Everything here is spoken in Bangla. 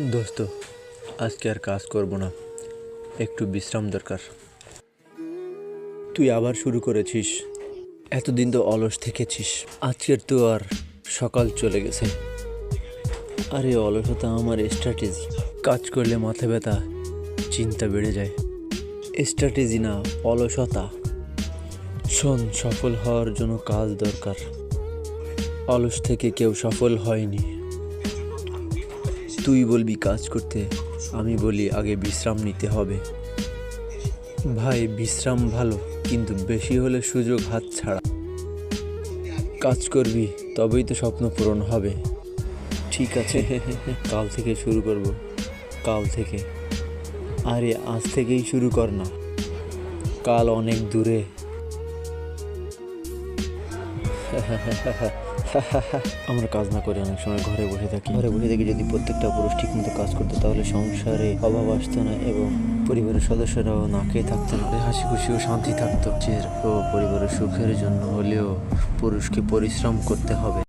দোস্ত, আজকে আর কাজ করব না। একটু বিশ্রাম দরকার। তুই আবার শুরু করেছিস। এতদিন তো অলস থেকেছিস। আজকের তো আর সকাল চলে গেছে। আরে অলসতা আমার স্ট্র্যাটেজি কাজ করলে মাথা ব্যথা, চিন্তা বেড়ে যায়। স্ট্র্যাটেজি না, অলসতা। শোন, সফল হওয়ার জন্য কাজ দরকার। অলস থেকে কেউ সফল হয়নি। তুই বলবি কাজ করতে, আমি বলি আগে বিশ্রাম নিতে হবে। ভাই, বিশ্রাম ভালো, কিন্তু বেশি হলে সুযোগ হাত ছাড়া। কাজ করবি, তবেই তো স্বপ্ন পূরণ হবে। ঠিক আছে, কাল থেকে শুরু করব। কাল থেকে। আরে, আজ থেকেই শুরু কর না। কাল অনেক দূরে। আমরা কাজ না করে অনেক সময় ঘরে বসে থাকি। ঘরে বসে থাকি যদি প্রত্যেকটা পুরুষ ঠিক মতো কাজ করতো তাহলে সংসারে অভাব আসতো না এবং পরিবারের সদস্যরাও না খেয়ে থাকতো না। হাসি খুশি ও শান্তি থাকতো। যে ও পরিবারের সুখের জন্য হলেও পুরুষকে পরিশ্রম করতে হবে।